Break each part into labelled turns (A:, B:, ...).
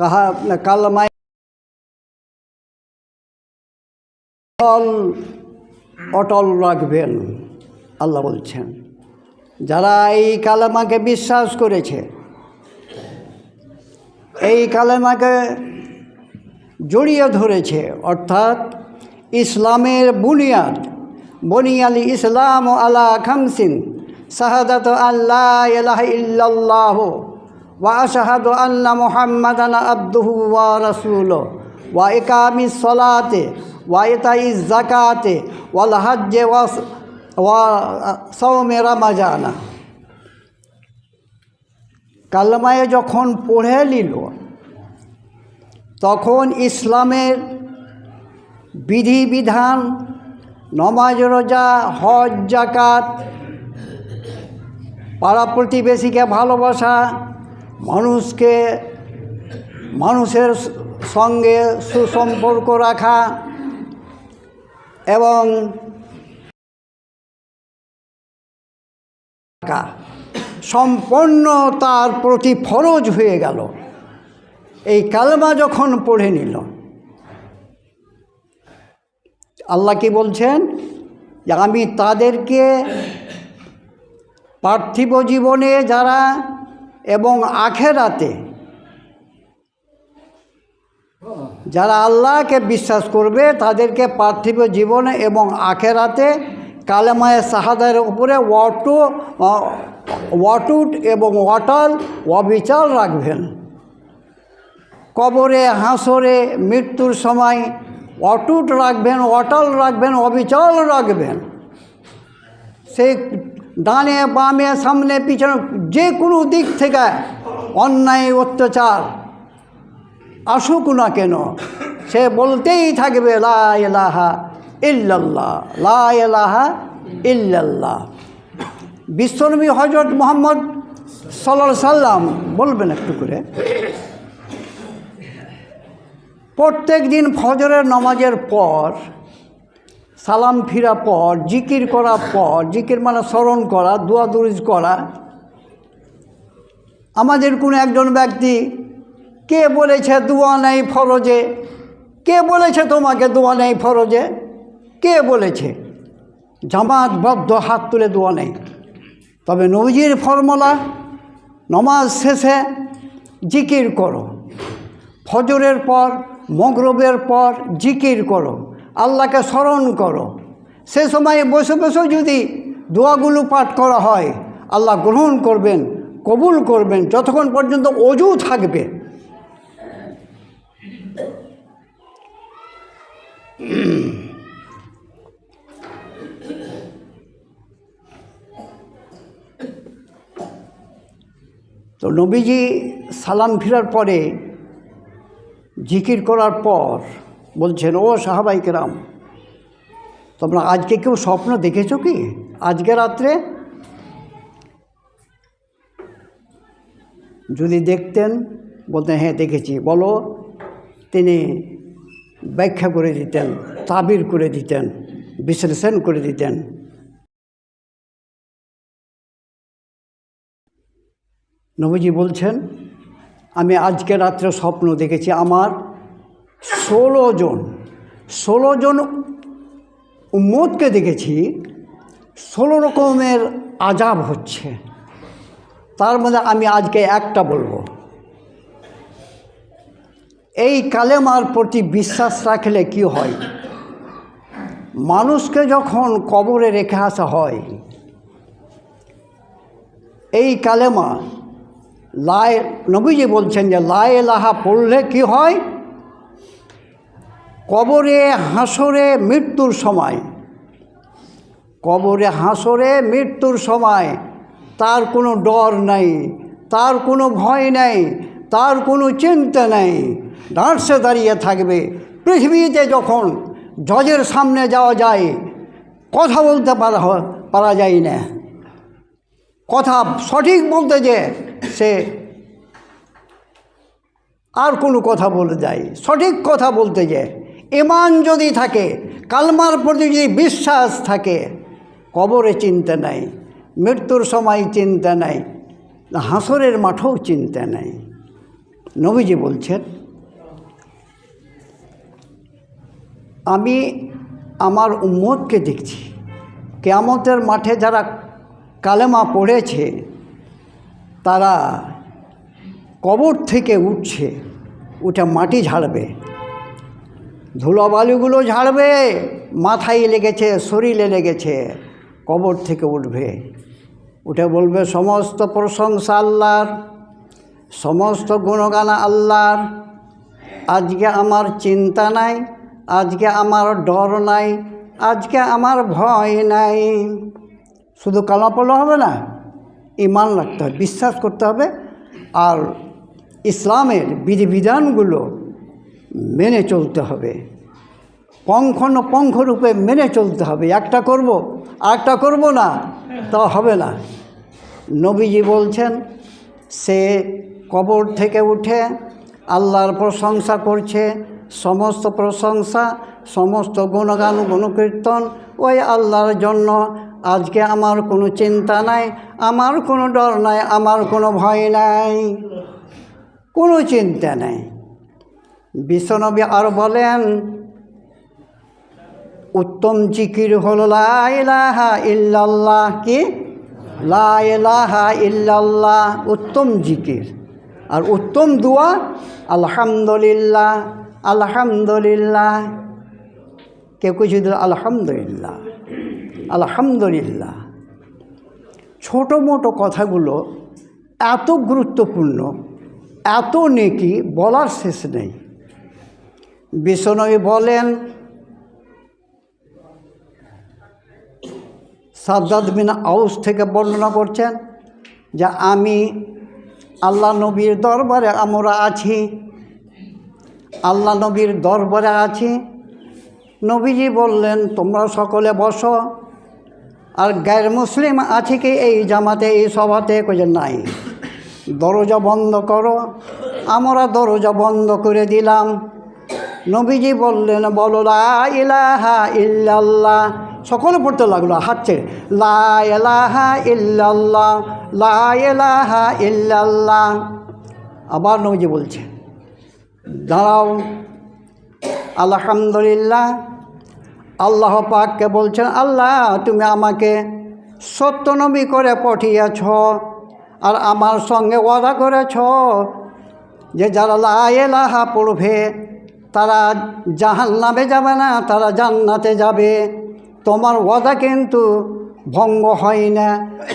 A: কাহা অটল অটল রাখবেন আল্লাহ বলছেন যারা এই কালেমাকে বিশ্বাস করেছে। এই কালেমাকে জড়িয়ে ধরেছে, অর্থাৎ ইসলামের বুনিয়াদ বনিয়াল ইসলাম আলা খামসিন, শাহাদাত আল্লাহ ইল্লাল্লাহ। ওয়া ইকামিস সালাতে, ওয়া ইতাইজ যাকাতে, ওয়াল হজ্জে ওয়া ওয়া সাওমে রামাজানা। কালমায় যখন পড়ে নিল, তখন ইসলামের বিধিবিধান, নমাজ, রোজা, হজ জাকাত পাড়া প্রতিবেশীকে ভালোবাসা মানুষকে, মানুষের সঙ্গে সুসম্পর্ক রাখা এবং সম্পন্ন তার প্রতি ফরজ হয়ে গেল। এই কালমা যখন পড়ে নিল, আল্লাহ কি বলছেন? যে আমি তাদেরকে পার্থিব জীবনে যারা এবং আখেরাতে যারা আল্লাহকে বিশ্বাস করবে, তাদেরকে পার্থিব জীবনে এবং আখেরাতে কালেমায় সাহাদের উপরে ওয়াটু ওয়াটুট এবং ওয়াটাল অবিচার রাখবেন। কবরে হাসরে মৃত্যুর সময় অটুট রাখবেন অটল রাখবেন অবিচল রাখবেন। সে ডানে, বামে, সামনে, পিছনে, যে কোনো দিক থেকে অন্যায়, অত্যাচার আসুক না কেন, সে বলতেই থাকবে, লা এলাহা ইল্লাল্লাহ, লা এলাহা ইল্লাল্লাহ। বিশ্বনবী হজরত মোহাম্মদ সাল্লা সাল্লাম, বলবেন একটু করে, প্রত্যেক দিন ফজরের নামাজের পর সালাম ফিরা পর, জিকির করার পর, জিকির মানে স্মরণ করা দুয়াদুরিজ করা। আমাদের কোনো একজন ব্যক্তি, কে বলেছে দোয়া নেই ফরজে? কে বলেছে তোমাকে দোয়া নেই ফরজে? কে বলেছে? জামাতবদ্ধ হাত তুলে দোয়া নেই। তবে নবীজির ফর্মুলা, নমাজ শেষে জিকির করো। ফজরের পর, মগরবের পর জিকির করো। আল্লাহকে স্মরণ করো। সে সময় বসে বসে যদি দোয়াগুলো পাঠ করা হয়, আল্লাহ গ্রহণ করবেন, কবুল করবেন, যতক্ষণ পর্যন্ত অজু থাকবে। তো নবীজি সালাম ফিরার পরে জিকির করার পর বলছেন, ও সাহাবাইকেরাম তোমরা আজকে কেউ স্বপ্ন দেখেছ কি? আজকে রাত্রে? যদি দেখতেন, বলতেন হ্যাঁ দেখেছি। বলো, তিনি ব্যাখ্যা করে দিতেন, তাবির করে দিতেন, বিশ্লেষণ করে দিতেন। নবীজি বলছেন, আমি আজকে রাত্রে স্বপ্ন দেখেছি আমার ষোলো জন ষোলো জন উম্মতকে দেখেছি, ষোলো রকমের আজাব হচ্ছে। তার মধ্যে আমি আজকে একটা বলব, এই কালেমার প্রতি বিশ্বাস রাখলে কি হয়? মানুষকে যখন কবরে রেখে আসা হয়, এই কালেমা লায় নবীজি বলছেন যে লায় লাহা পড়লে কি হয়? কবরে হাসরে মৃত্যুর সময়। কবরে হাসরে মৃত্যুর সময়। তার কোনো ডর নাই, তার কোনো ভয় নেই, তার কোনো চিন্তা নেই। ডাঁটসে দাঁড়িয়ে থাকবে। পৃথিবীতে যখন জজের সামনে যাওয়া যায়, কথা বলতে পারা পারা যায় না। কথা সঠিক বলতে যে সে আর কোনো কথা বলে যায়, সঠিক কথা বলতে যে ইমান যদি থাকে, কালমার প্রতি যদি বিশ্বাস থাকে, কবরে চিন্তা নাই, মৃত্যুর সময় চিন্তা নাই, হাসরের মাঠেও চিন্তা নাই। নবীজি বলছেন, আমি আমার উম্মতকে দেখছি। কেয়ামতের মাঠে যারা কালেমা পড়েছে, তারা কবর থেকে উঠছে, উঠে মাটি ঝাড়বে। ধুলোবালিগুলো ঝাড়বে, মাথায় লেগেছে, শরীরে লেগেছে, কবর থেকে উঠবে। উঠে বলবে, সমস্ত প্রশংসা আল্লাহর, সমস্ত গুণগান আল্লাহর, আজকে আমার চিন্তা নাই, আজকে আমার ডর নাই, আজকে আমার ভয় নাই। শুধু কালা পড়লে হবে না, ইমান রাখতে হবে, বিশ্বাস করতে হবে। আর ইসলামের বিধিবিধানগুলো মেনে চলতে হবে। পঙ্খন পঙ্খরূপে মেনে চলতে হবে। একটা করব, আরেকটা করব না, তা হবে না। নবীজি বলছেন, সে কবর থেকে উঠে আল্লাহর প্রশংসা করছে, সমস্ত প্রশংসা, সমস্ত গুণগান, গুণকীর্তন, ওই আল্লাহর জন্য। আজকে আমার কোনো চিন্তা নাই, আমার কোনো ডর নাই, আমার কোনো ভয় নাই, কোনো চিন্তা নেই। বিশ্বনবী আর বলেন, উত্তম জিকির হল লাহা ইল্লাল্লাহ কি? লাহা ইল্লাল্লাহ, উত্তম জিকির। আর উত্তম দোয়া, আলহামদুলিল্লাহ আলহামদুলিল্লাহ। কেউ কিছু দিল আলহামদুলিল্লাহ আলহামদুলিল্লাহ। ছোটো মোটো কথাগুলো এত গুরুত্বপূর্ণ, এত নেকি বলার শেষ নেই। বিষ্ণবী বলেন সাদ্দাদ বিন আউস থেকে বর্ণনা করছেন যে আমি আল্লাহ নবীর দরবারে আমরা আছি, আল্লাহ নবীর দরবারে আছি। নবীজি বললেন, তোমরা সকলে বসো, আর গ্যার মুসলিম আছে কি এই জামাতে, এই সভাতে? কয়ে নাই। দরজা বন্ধ করো, আমরা দরজা বন্ধ করে দিলাম। নবীজি বললেন, বলো ইলাহা ইল্লাল্লাহ। সকলে পড়তে লাগল হাত ছেড়ে। লা ইলাহা ইল্লাল্লাহ, লা ইলাহা ইল্লাল্লাহ। আবার নবীজি বলছে, দাঁড়াও। আলহামদুলিল্লাহ, আল্লাহ পাককে বলছেন, আল্লাহ, তুমি আমাকে সত্য নবী করে পাঠিয়েছ আর আমার সঙ্গে ওয়াদা করেছ যে যারা লাহা পড়বে তারা জাহান নামে যাবে না, তারা জান্নাতে যাবে। তোমার ওয়াদা কিন্তু ভঙ্গ হয় না,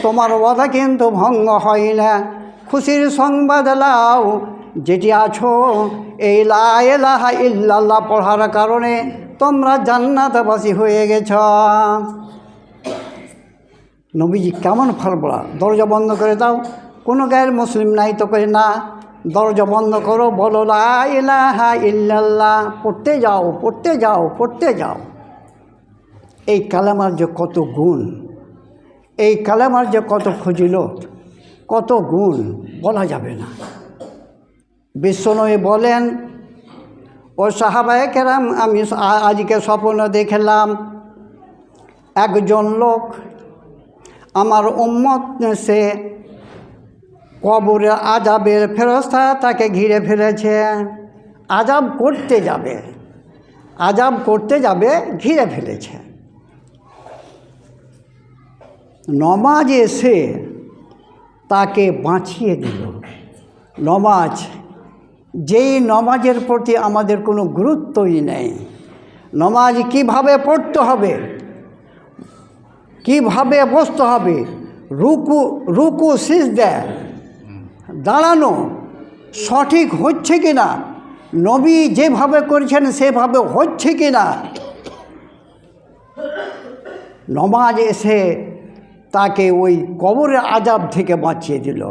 A: তোমার ওয়াদা কিন্তু ভঙ্গ হয় না। খুশির সংবাদ লাও, যেটি আছো, এই লাহা ইল্লাল্লাহ পড়ার কারণে তোমরা জান্নাতবাসী হয়ে গেছ। নবীজি কেমন ফলবলা দরজা বন্ধ করে দাও। কোনো গায়ের মুসলিম নাই তো করে না। দরজা বন্ধ করো, বলো ইলাহা ইল্লাল্লাহ। পড়তে যাও পড়তে যাও পড়তে যাও। এই কালামার যে কত গুণ, এই কালামার যে কত খুঁজিল কত গুণ বলা যাবে না। বিশ্বনবী বলেন, ও সাহাবায় কেরাম, আমি আজকে স্বপ্ন দেখলাম, একজন লোক আমার উম্মত সে কবরে আজাবের ফেরস্তা তাকে ঘিরে ফেলেছে। আজাব করতে যাবে। আজাব করতে যাবে, ঘিরে ফেলেছে। নমাজ এসে তাকে বাঁচিয়ে দিল। নমাজ, যেই নমাজের প্রতি আমাদের কোনো গুরুত্বই নেই। নমাজ কীভাবে পড়তে হবে? কীভাবে বসতে হবে? রুকু রুকু শীষ দেয় দাঁড়ানো সঠিক হচ্ছে কি না? নবী যেভাবে করেছেন, সেভাবে হচ্ছে কি না? নমাজ এসে তাকে ওই কবরের আজাব থেকে বাঁচিয়ে দিল।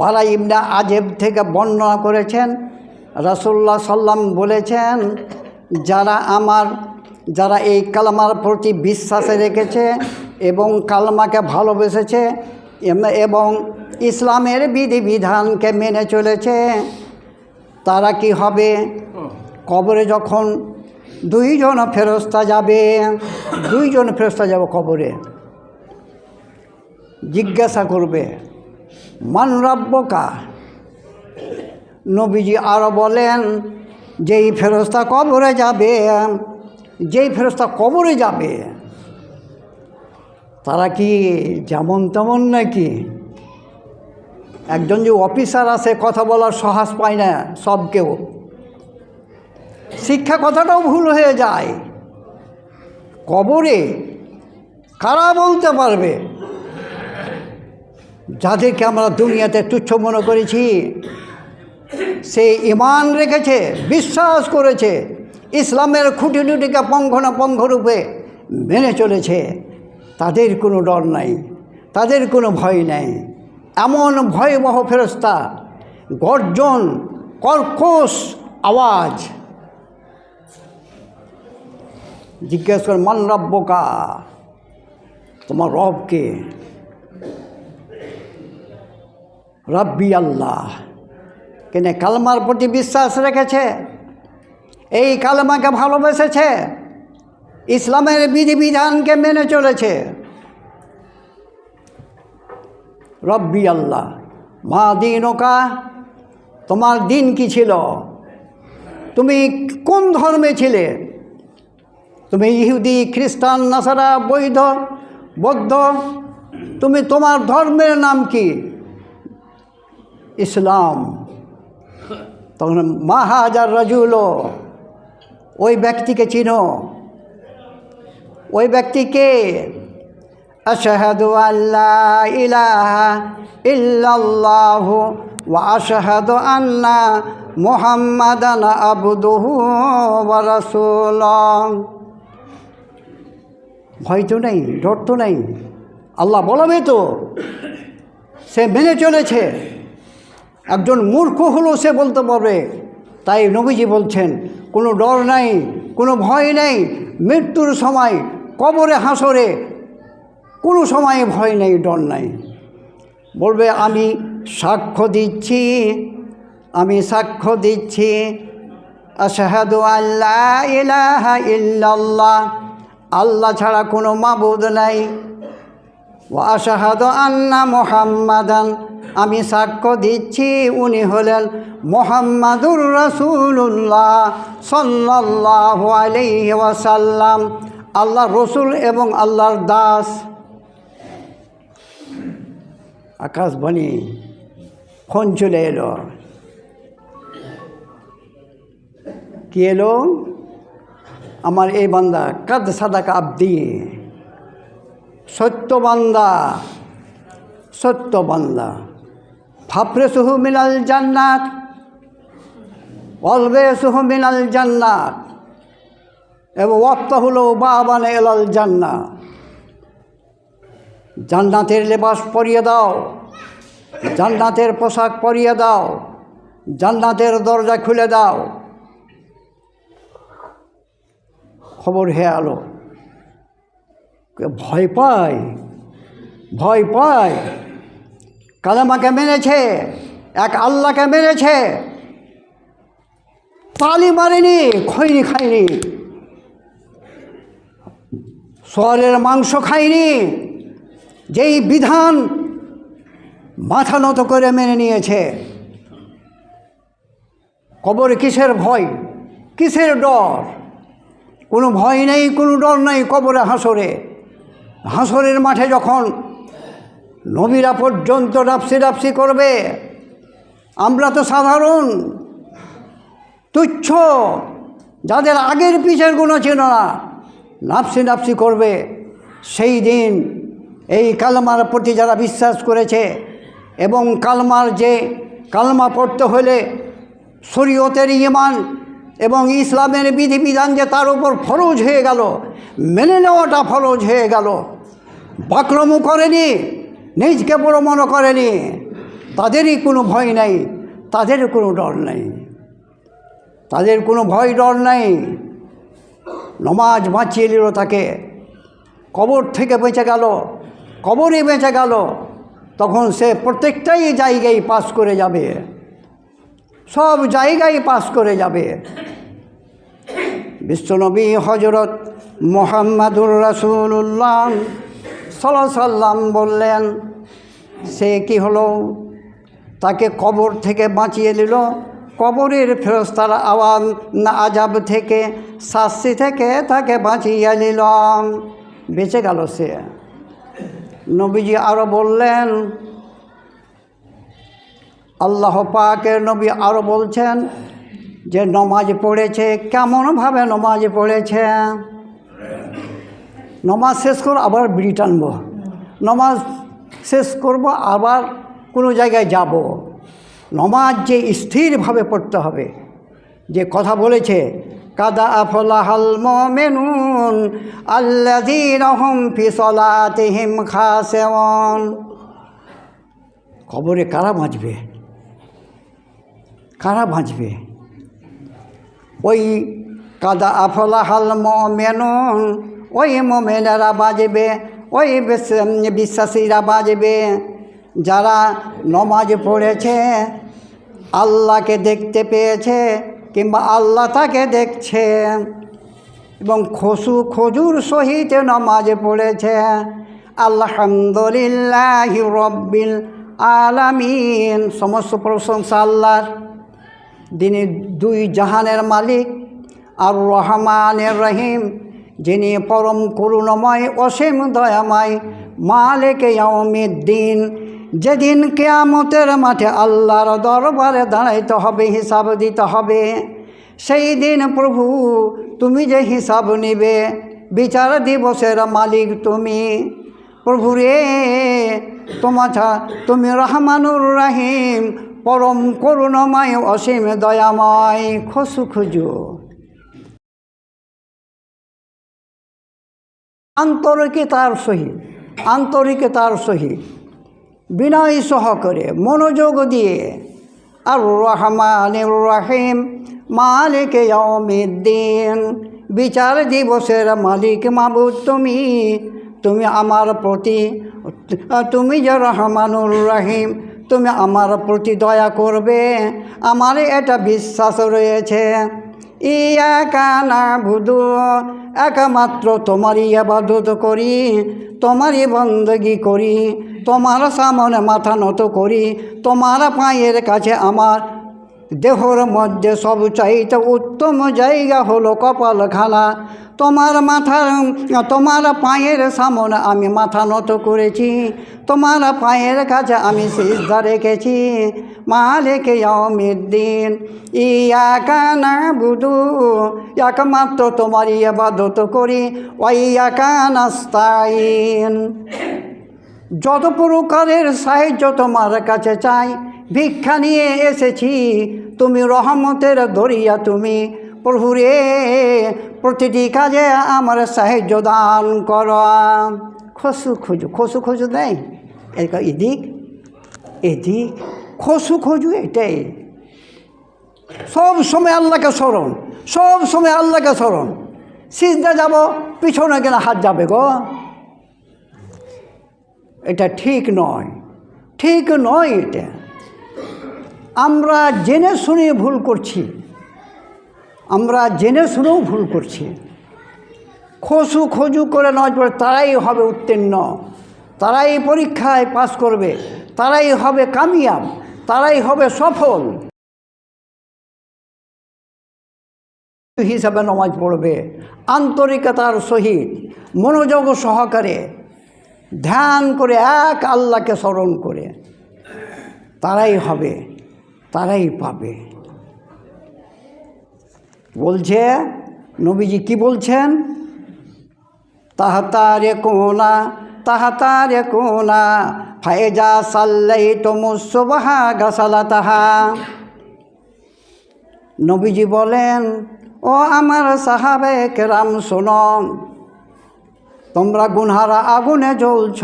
A: বালা ইমনা আজেব থেকে বর্ণনা করেছেন রসুল্লাহ সাল্লাম বলেছেন, যারা আমার, যারা এই কালমার প্রতি বিশ্বাসে রেখেছে এবং কালমাকে ভালোবেসেছে, এবং ইসলামের বিধিবিধানকে মেনে চলেছে তারা কি হবে? কবরে যখন দুইজন ফেরস্তা যাবে দুইজন ফেরস্তা যাবে কবরে জিজ্ঞাসা করবে মান রব্বকা? নবীজি আরও বলেন যেই ফেরস্তা কবরে যাবে যেই ফেরস্তা কবরে যাবে তারা কি যেমন তেমন নাকি একজন যে অফিসার আছে, কথা বলার সাহস পায় না সব কেউ। শিক্ষা কথাটাও ভুল হয়ে যায়। কবরে কারা বলতে পারবে? যাদেরকে আমরা দুনিয়াতে তুচ্ছ মনে করেছি, সে ইমান রেখেছে, বিশ্বাস করেছে, ইসলামের খুঁটিটুটিকে পঙ্খ না পঙ্খরূপে মেনে চলেছে। তাদের কোনো ডর নাই, তাদের কোনো ভয় নাই। এমন ভয়াবহ ফেরস্তা গর্জন, কর্কশ আওয়াজ। জিজ্ঞেস কর, মান রব্বকা? তোমার রবকে? রব্বি আল্লাহ। কেন কালমার প্রতি বিশ্বাস রেখেছে? এই কালমাকে ভালোবেসেছে? ইসলামের বিধিবিধানকে মেনে চলেছে? রব্বি আল্লাহ, মা দিনকা তোমার দিন কি ছিল? তুমি কোন ধর্মে ছিলে? তুমি ইহুদি, খ্রিস্টান, নাসারা, বৈধ, বৌদ্ধ, তুমি তোমার ধর্মের নাম কি? ইসলাম। তখন মাহাজার রাজুল, ওই ব্যক্তিকে চিনো। ওই ব্যক্তিকে আশাহাদু আল্লাহ ইলাহা ইল্লাল্লাহ ওয়া আশহাদু আন্না মুহাম্মাদান আবদুহু ওয়া রাসূলুহ। ভয় তো নেই, ডর তো নেই। আল্লাহ বলবে তো, সে মেনে চলেছে। একজন মূর্খ হলো সে বলতে পারবে। তাই নবীজি বলছেন, কোনো ডর নাই, কোনো ভয় নেই, মৃত্যুর সময় কবরে হাসরে কোনো সময় ভয় নেই, ডর নাই। বলবে, আমি সাক্ষ্য দিচ্ছি, আমি সাক্ষ্য দিচ্ছি। আশাহাদু আল্লাহ ইলাহা ইল্লাল্লাহ, আল্লাহ ছাড়া কোনো মাবুদ নাই। ও আশাহাদ আন্না মোহাম্মাদান, আমি সাক্ষ্য দিচ্ছি, উনি হলেন মোহাম্মদুর রসুল্লাহ সাল্লাহ আলাইহি ওয়াসাল্লাম। আল্লাহ রসুল এবং আল্লাহর দাস। আকাশবাণী ফোন চলে এলো। কি এলো? আমার এই বান্দা, কাদ সাদাকা আব্দি। সত্য বান্দা সত্য বান্দা। ফাফরে সুহু মিনাল জান্নাত অলবে সুহু মিনাল জান্নাত। এবং ওয়াক্ত হলো বাবান এলাল জান্না জান্নাতের লেবাস পরিয়ে দাও। জান্নাতের পোশাক পরিয়ে দাও। জান্নাতের দরজা খুলে দাও। খবর হয়ে আলো। ভয় পায়? ভয় পায়। কালামাকে মেনেছে এক আল্লাহকে মেনেছে তালি মারেনি খৈনি খায়নি। সোয়ালের মাংস খায়নি। যেই বিধান মাথা নত করে মেনে নিয়েছে, কবর কিসের ভয়? কিসের ডর? কোনো ভয় নেই, কোনো ডর নেই কবরে, হাসরে। হাসরের মাঠে যখন নবীরা পর্যন্ত ডাপসি ডাপসি করবে, আমরা তো সাধারণ, তুচ্ছ, যাদের আগের পিছের গুণ ছিল না নাপসি নাপসি করবে, সেই দিন এই কালমার প্রতি যারা বিশ্বাস করেছে এবং কালমার যে কালমা পড়তে হলে শরীয়তের ইমান এবং ইসলামের বিধিবিধান যে তার উপর ফরজ হয়ে গেল, মেনে নেওয়াটা ফরজ হয়ে গেল। বাক্রমও করেনি, নিজকে বড় মনে করেনি, তাদেরই কোনো ভয় নাই, তাদের কোনো ডর নেই। তাদের কোনো ভয় ডর নাই। নমাজ বাঁচিয়ে নিল তাকে, কবর থেকে বেঁচে গেল। কবরই বেঁচে গেল, তখন সে প্রত্যেকটাই জায়গায় পাস করে যাবে। সব জায়গায় পাস করে যাবে। বিশ্বনবী হজরত মোহাম্মদুর রাসুল্লাহ সাল্লাম বললেন, সে কি হলো? তাকে কবর থেকে বাঁচিয়ে নিল। কবরের ফেরস্তার আওয়াজ না আজাব থেকে, শাস্তি থেকে তাকে বাঁচিয়ে নিলাম বেঁচে গেল সে। নবীজি আরও বললেন, আল্লাহ পাকের নবী আরও বলছেন যে নমাজ পড়েছে, কেমনভাবে নমাজ পড়েছে? নমাজ শেষ করো আবার বিড়ি টানবো। নমাজ শেষ করব, আবার কোনো জায়গায় যাব। নমাজ যে স্থিরভাবে পড়তে হবে, যে কথা বলেছে কাদা আফলাহাল মেনুন আল্লাযীনা হুম ফি সলাতিহিম খাশিউন খবরে কারা বাঁচবে? কারা বাঁচবে? ওই কাদা আফলাহাল মেনুন ওই মোমেনেরা বাজবে ওই বিশ্বাসীরা বাজবে যারা নমাজ পড়েছে, আল্লাহকে দেখতে পেয়েছে কিংবা আল্লাহ তাকে দেখছে এবং খসু খজুর সহিত নামাজ পড়েছে। আলহামদুলিল্লাহ রব্বিল আলামিন। সমস্ত প্রশংসা আল্লাহর। যিনি দুই জাহানের মালিক আর রহমানের রহিম, যিনি পরম করুণময়, অসীম দয়াময় মালিক দিন যেদিন কেয়ামতের মাঠে আল্লাহর দরবারে দাঁড়াইতে হবে, হিসাব দিতে হবে, সেই দিন প্রভু তুমি যে হিসাব নিবে, বিচার দিবসের মালিক তুমি। প্রভু রে তোমাছা তুমি রহমানুর রাহিম, পরম করুণময়, অসীম দয়াময়, খসু খুজু। আন্তরিকতার সহিত আন্তরিকতার সহিত। বিনয় সহকারে, মনোযোগ দিয়ে। আর রহমান রাহিম, মালিক দিন বিচার দিবসের মালিক মাবুদ তুমি। তুমি আমার প্রতি, তুমি যে রহমানুর রাহিম, তুমি আমার প্রতি দয়া করবে। আমার এটা বিশ্বাস রয়েছে। ইয়া কানা ভুদু একমাত্র তোমারই আবাদত করি, তোমারই বন্দগি করি, তোমার সামনে মাথা নত করি, তোমার পায়ের কাছে আমার দেহর মধ্যে সব চাইতে উত্তম জায়গা হলো কপালখানা। তোমার মাথার, তোমার পায়ের সামনে আমি মাথা নত করেছি। তোমার পায়ের কাছে আমি সিদ্ধা রেখেছি। মালিকে দিন ইয়া কানা বুধু একমাত্র তোমার ইবাদত করি। ওইয়া কানাস্তাইন যত প্রকারের সাহায্য তোমার কাছে চাই, ভিক্ষা নিয়ে এসেছি। তুমি রহমতের দরিয়া তুমি প্রভুরে, প্রতিটি কাজে আমার সাহায্য দান কর। খসু খুঁজু খসু খুঁজু দেয় এদিক এদিক, খসু খুঁজু এটাই। সব সময় আল্লাহকে স্মরণ, সব সময় আল্লাহকে স্মরণ। সিজদা যাব, পিছনে কেন হাত যাবে গো। এটা ঠিক নয় ঠিক নয় এটা। আমরা জেনে শুনে ভুল করছি। আমরা জেনে শুনেও ভুল করছি। খসু খজু করে নয় পড়ে তারাই হবে উত্তীর্ণ। তারাই পরীক্ষায় পাশ করবে। তারাই হবে কামিয়াব। তারাই হবে সফল। হিসাবে নমাজ পড়বে। আন্তরিকতার সহিত মনোযোগ সহকারে ধ্যান করে এক আল্লাহকে স্মরণ করে। তারাই হবে, তারাই পাবে। বলছে, নবীজি কি বলছেন? তাহাতারে কোনা তাহাতারে কোনা ফায়জা সাল্লাই তো মুসবাহা গাছালা তাহা নবীজি বলেন, ও আমার সাহাবে কেরাম শোনন তোমরা গুনহারা আগুনে জ্বলছ,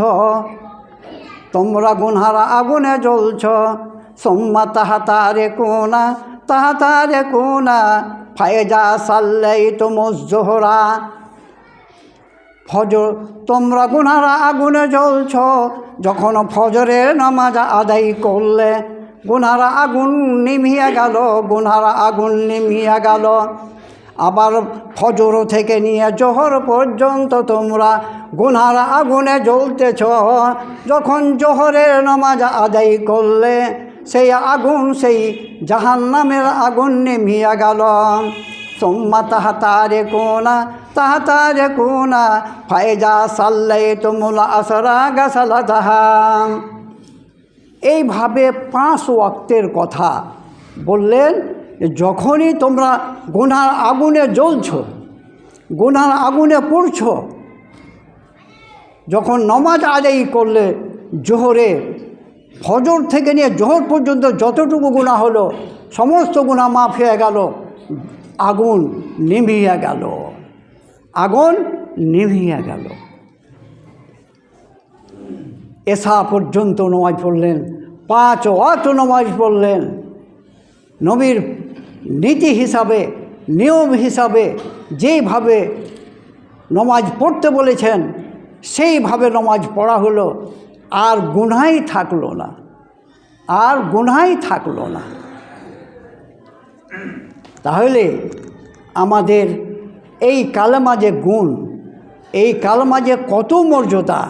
A: তোমরা গুনহারা আগুনে জ্বলছ, সোম্মা তাহা তারে কোনা তাহা তারে কোনা ফায়জা সাল্লাই তো মজোহরা ফজর, তোমরা গুনহারা আগুনে জ্বলছ, যখন ফজরের নামাজ আদায় করলে গুনহারা আগুন নিমিয়ে গেল, গুনহারা আগুন নিমিয়ে গেল। আবার ফজর থেকে নিয়ে জোহর পর্যন্ত তোমরা গুনহারা আগুনে জ্বলতেছ, যখন জোহরের নামাজ আদায় করলে সেই আগুন, সেই জাহান নামের আগুন নেমিয়া গেল। সোম্মা তাহা তারে কোনা তাহা তারে কোনা ফায়জা সাল্লাই তুমুল আসরা গাছালা তাহাম এইভাবে পাঁচ ওয়াক্তের কথা বললেন, যখনই তোমরা গুনার আগুনে জ্বলছ, গুনার আগুনে পড়ছ, যখন নমাজ আদায় করলে জোহরে ফজর থেকে নিয়ে জোহর পর্যন্ত যতটুকু গুণা হলো, সমস্ত গুণা মাফ হয়ে গেল। আগুন নিভিয়ে গেল। আগুন নিভিয়ে গেল। এসা পর্যন্ত নমাজ পড়লেন, পাঁচ অত নমাজ পড়লেন। নবীর নীতি হিসাবে, নিয়ম হিসাবে যেইভাবে নমাজ পড়তে বলেছেন, সেইভাবে নমাজ পড়া হলো। আর গুনাই থাকল না। আর গুনাই থাকল না। তাহলে আমাদের এই কালেমা যে গুণ, এই কালেমা যে কত মর্যাদা,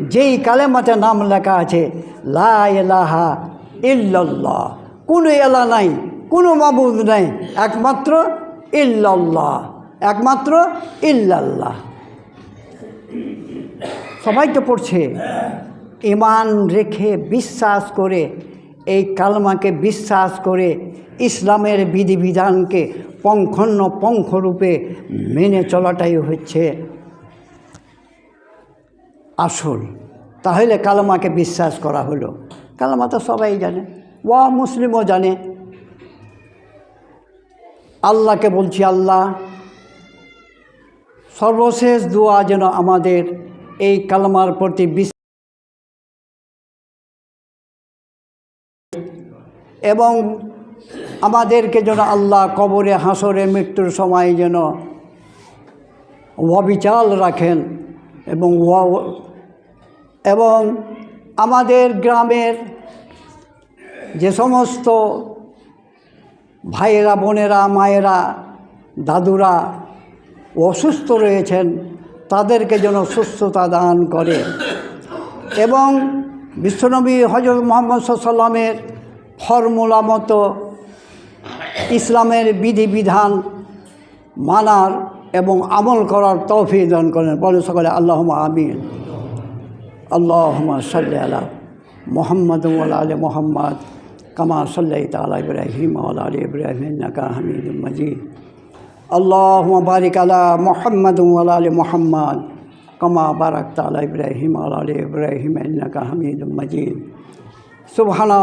A: যেই কালেমাতে নাম লেখা আছে, লা এলাহা ইল্লাল্লাহ। কোনো এলা নাই, কোনো মাবুদ নাই, একমাত্র ইল্লাল্লাহ একমাত্র ইল্লাল্লাহ। সবাই তো পড়ছে। ইমান রেখে বিশ্বাস করে, এই কালমাকে বিশ্বাস করে ইসলামের বিধিবিধানকে পঙ্খন্ন পঙ্খরূপে মেনে চলাটাই হচ্ছে আসল। তাহলে কালমাকে বিশ্বাস করা হলো। কালমা তো সবাই জানে, ওয়া মুসলিমও জানে। আল্লাহকে বলছি আল্লাহ, সর্বশেষ দোয়া যেন আমাদের এই কালমার প্রতি এবং আমাদেরকে যেন আল্লাহ কবরে হাসরে মৃত্যুর সময় যেন অবিচাল রাখেন এবং এবং আমাদের গ্রামের যে সমস্ত ভাইয়েরা, বোনেরা, মায়েরা, দাদুরা অসুস্থ রয়েছেন তাদেরকে যেন সুস্থতা দান করে। এবং বিশ্বনবী হজরত মোহাম্মদ সাল্লামের ফর্মুলা মতো ইসলামের বিধিবিধান মানার এবং আমল করার তৌফিক দান করেন। বলে সকলে আল্লাহ আমিন। আল্লাহ সাল্লি মোহাম্মদ আল মোহাম্মদ, কামা সাল্লাই তালা ইব্রাহিম আল আলী ইব্রাহিম ইন্নাকা হামিদুল মজিদ। আল্লাহ বারিক আলা মোহাম্মদ আল মোহাম্মদ কামা বারাক তালা ইব্রাহিম আল আলী ইব্রাহিম ইন্নাকা হামিদুল মজিদ সুবহানা